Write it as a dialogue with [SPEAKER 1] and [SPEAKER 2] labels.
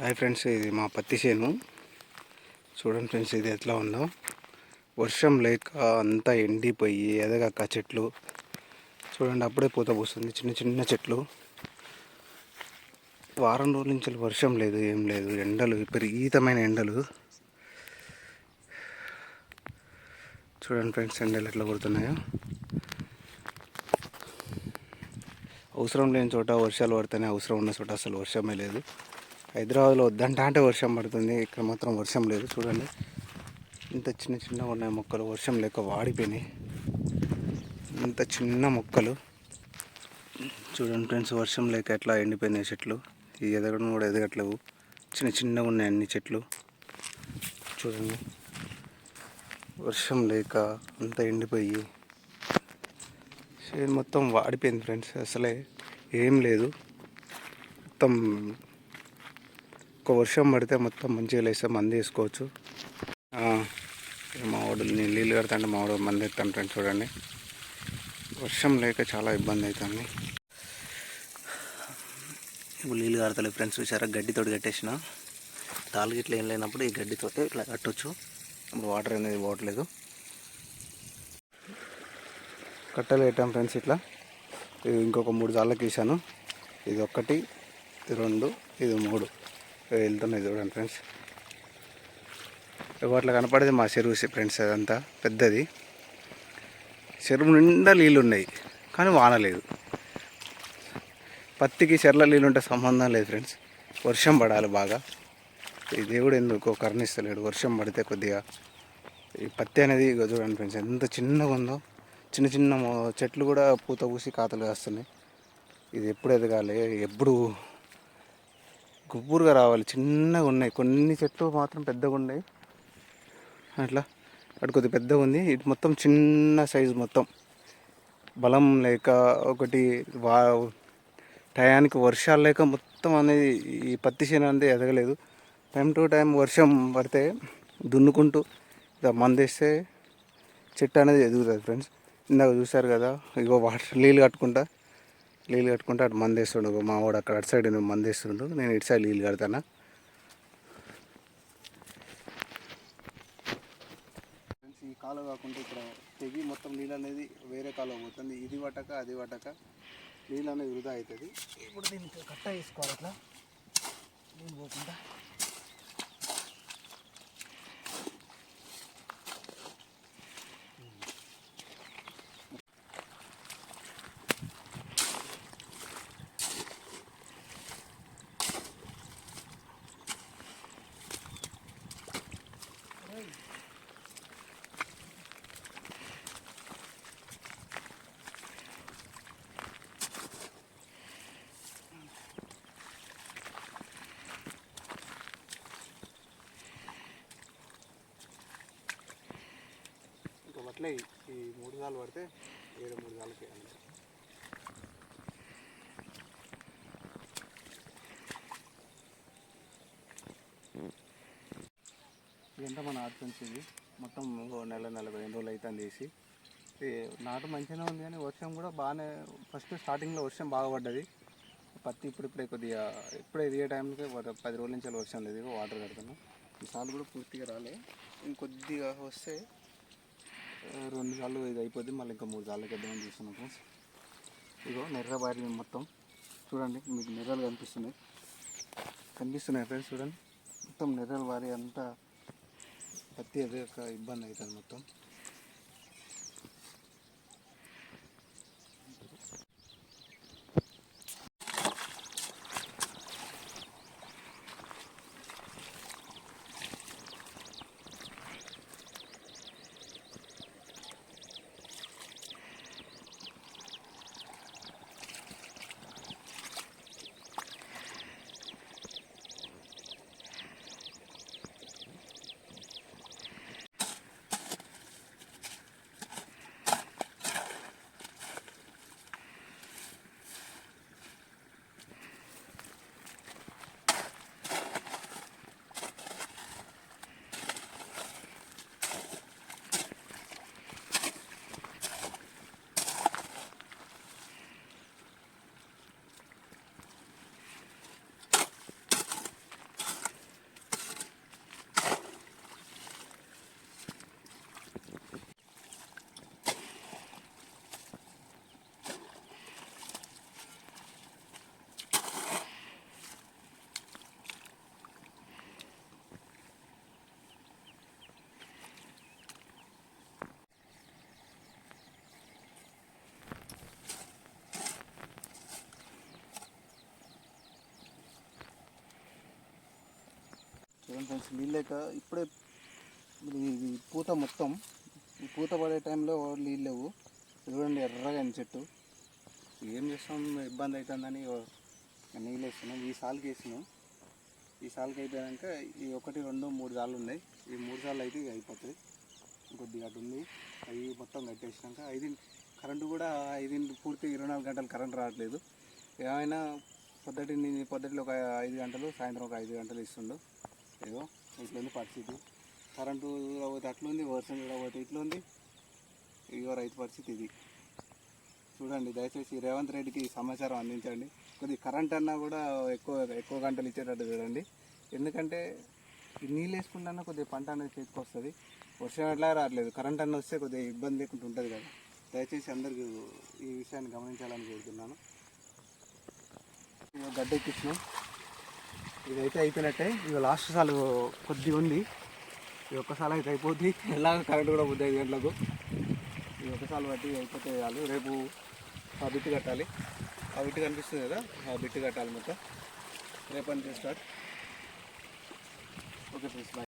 [SPEAKER 1] Hi friends ఇది మా పత్తి చేను. చూడండి ఫ్రెండ్స్ ఇది ఎట్లా ఉందో. వర్షం లేక అంతా ఎండిపోయి ఎదగక్క చెట్లు. చూడండి అప్పుడే పూత పూస్తుంది చిన్న చిన్న చెట్లు. వారం రోజుల నుంచి వర్షం లేదు ఏం లేదు. ఎండలు విపరీతమైన ఎండలు. చూడండి ఫ్రెండ్స్ ఎండలు ఎట్లా కొడుతున్నాయో. అవసరం లేని చోట వర్షాలు పడితేనే అవసరం ఉన్న చోట అసలు వర్షమే లేదు. హైదరాబాద్లో వద్దంటే అంటే వర్షం పడుతుంది. ఇక్కడ మాత్రం వర్షం లేదు. చూడండి. ఇంత చిన్న చిన్నగా ఉన్నాయి మొక్కలు. వర్షం లేక వాడిపోయినాయి. ఇంత చిన్న మొక్కలు. చూడండి ఫ్రెండ్స్ వర్షం లేక ఎట్లా ఎండిపోయినాయి చెట్లు. ఈ ఎదగడం కూడా ఎదగట్లేవు. చిన్న చిన్నగా ఉన్నాయి అన్ని చెట్లు. చూడండి. వర్షం లేక అంతా ఎండిపోయి చేను మొత్తం వాడిపోయింది ఫ్రెండ్స్. అసలే ఏం లేదు. మొత్తం ఒక వర్షం పడితే మొత్తం మంచిగా లేస్తే మంది వేసుకోవచ్చు. మా వాడు నేను నీళ్ళు కడతాంటే మా వాడు మంది ఎత్తాను ఫ్రెండ్స్ చూడండి. వర్షం లేక చాలా ఇబ్బంది అవుతుంది. ఇప్పుడు నీళ్ళు కడతలేదు ఫ్రెండ్స్ చూసారా గడ్డితోటి కట్టేసిన. తాళ్ళు గిట్ల ఏం లేనప్పుడు ఈ గడ్డితోటి ఇట్లా కట్టొచ్చు. ఇప్పుడు వాటర్ అనేది పోవట్లేదు. కట్టలు పెట్టాం ఫ్రెండ్స్ ఇట్లా. ఇది ఇంకొక మూడు జాళ్ళకి వేసాను ఇది ఒకటి ఇది రెండు ఇది మూడు. వెళ్తున్నాయి చూడండి ఫ్రెండ్స్. అట్లా కనపడేది మా చెరువు ఫ్రెండ్స్ అదంతా. పెద్దది. చెరువు నిండా నీళ్ళు ఉన్నాయి కానీ వాన లేదు. పత్తికి చెర్ల నీళ్ళుంటే సంబంధం లేదు ఫ్రెండ్స్. వర్షం పడాలి బాగా. ఈ దేవుడు ఎందుకో కరుణిస్తలేడు. వర్షం పడితే కొద్దిగా ఈ పత్తి అనేది చూడండి ఫ్రెండ్స్ ఎంత చిన్నగా ఉందో. చిన్న చిన్న చెట్లు కూడా పూత పూసి కాతలు కాస్తున్నాయి. ఇది ఎప్పుడు ఎదగాలి? ఎప్పుడు గుబ్బురుగా రావాలి. చిన్నగా ఉన్నాయి. కొన్ని చెట్లు మాత్రం పెద్దగా ఉన్నాయి. అట్లా. అటు కొద్ది పెద్దగా ఉంది. ఇటు మొత్తం చిన్న సైజు మొత్తం. బలం లేక ఒకటి వా టయానికి వర్షాలు లేక మొత్తం అనేది ఈ పత్తి చేను అనేది ఎదగలేదు. టైం టు టైం వర్షం పడితే దున్నుకుంటూ ఇక మందేస్తే చెట్టు అనేది ఎదుగుతుంది ఫ్రెండ్స్. ఇందాక చూశారు కదా ఇగో వాటర్ నీళ్ళు కట్టుకుంటా. నీళ్ళు కట్టుకుంటా అటు మందేస్తుండు మా వాడు అక్కడ అటు సైడ్ మందేస్తుండు నేను ఇటు సైడ్ నీళ్ళు కడతానా? ఈ కాలువ కాకుండా ఇక్కడ తెగి మొత్తం నీళ్ళు అనేది వేరే కాలువ పోతుంది. ఇది పట్టక అది పట్టక నీళ్ళు అనేది వృధా అవుతుంది. ఇప్పుడు దీనికి కట్ట వేసుకోవాలి అట్లా. నీళ్ళు పోకుండా ఇంకా అట్లే ఈ మూడు సార్లు పడితే ఏడు మూడు సార్లకి వేయాలి ఇదంతా మన ఆర్ట్ ఇది? మొత్తం ఇంకో నెల నలభై ఐదు రోజులు అవుతుంది వేసి నాటు మంచిగానే ఉంది కానీ వర్షం కూడా బాగానే ఫస్ట్ స్టార్టింగ్లో వర్షం బాగా పడ్డది. పత్తి ఇప్పుడిప్పుడే కొద్దిగా ఇప్పుడే ఇదే టైంకి ఒక పది రోజుల నుంచి వర్షం లేదు వాటర్ కడుతున్నాం. ఈసారి కూడా పూర్తిగా రాలే. ఇంకొద్దిగా వస్తే రెండు సార్లు ఇది అయిపోద్ది మళ్ళీ ఇంకా మూడు సార్లు వేద్దామని చూస్తున్నాం ఫ్రెండ్స్ ఇగో నెర్ర బారి మొత్తం. చూడండి మీకు నెర్రలు కనిపిస్తున్నాయి. కనిపిస్తున్నాయి ఫ్రెండ్స్ చూడండి. మొత్తం నెర్రలు వారి అంతా పత్తి అదే ఒక ఇబ్బంది అవుతుంది మొత్తం. చూడండి ఫ్రెండ్స్ నీళ్ళు లేక ఇప్పుడే ఇది పూత మొత్తం ఈ పూత పడే టైంలో నీళ్ళు లేవు. చూడండి ఎర్రగా అని చెట్టు. ఏం చేస్తాం? ఇబ్బంది అవుతుందని నీళ్ళు వేస్తున్నాం. ఈ సాల్కి వేసినాం ఈ సాల్కి అయిపోయాక ఈ ఒకటి రెండు మూడు సార్లు ఉన్నాయి. ఈ మూడు సార్లు అయితే ఇక అయిపోతుంది కొద్దిగా అటు ఉంది. అవి మొత్తం కట్టేసినాక ఐదు కరెంటు కూడా ఐదింటి పూర్తి ఇరవై నాలుగు గంటలు కరెంట్ రావట్లేదు. ఏమైనా పొద్దుటి పొద్దుటిలో ఒక ఐదు గంటలు సాయంత్రం ఒక ఐదు గంటలు ఇస్తుండు. ఏదో ఇట్లుంది పరిస్థితి. కరెంటు పోతే అట్లుంది వర్షం కూడా పోతే ఇట్లుంది. ఇగో రైతు పరిస్థితి ఇది. చూడండి దయచేసి రేవంత్ రెడ్డికి సమాచారం అందించండి. కొద్ది కరెంట్ అన్నా కూడా ఎక్కువ ఎక్కువ గంటలు ఇచ్చేటట్టు చూడండి. ఎందుకంటే ఈ నీళ్ళు వేసుకుంటున్నా కొద్దిగా పంట అనేది చేతికి వస్తుంది. వర్షం ఎట్లా రావట్లేదు. కరెంట్ అన్న వస్తే కొద్దిగా ఇబ్బంది లేకుండా ఉంటుంది కదా. దయచేసి అందరికీ ఈ విషయాన్ని గమనించాలని కోరుతున్నాను. గడ్డ ఎక్కించినాం ఇదైతే అయిపోయినట్టే. ఇక లాస్ట్ సాల్ కొద్దిగా ఉంది. ఈ ఒక్కసారి అయితే అయిపోద్ది. ఎలా కరెంట్ కూడా పోద్ది ఐదు గంటలకు. ఈ ఒక్కసారి బట్టి అయిపోతే చాలు రేపు ఆ బిట్టు కట్టాలి. ఆ బిట్టు కనిపిస్తుంది కదా ఆ బిట్టు కట్టాలి మొత్తం. రేపు నుంచి స్టార్ట్ ఓకే ప్లీజ్ బాయ్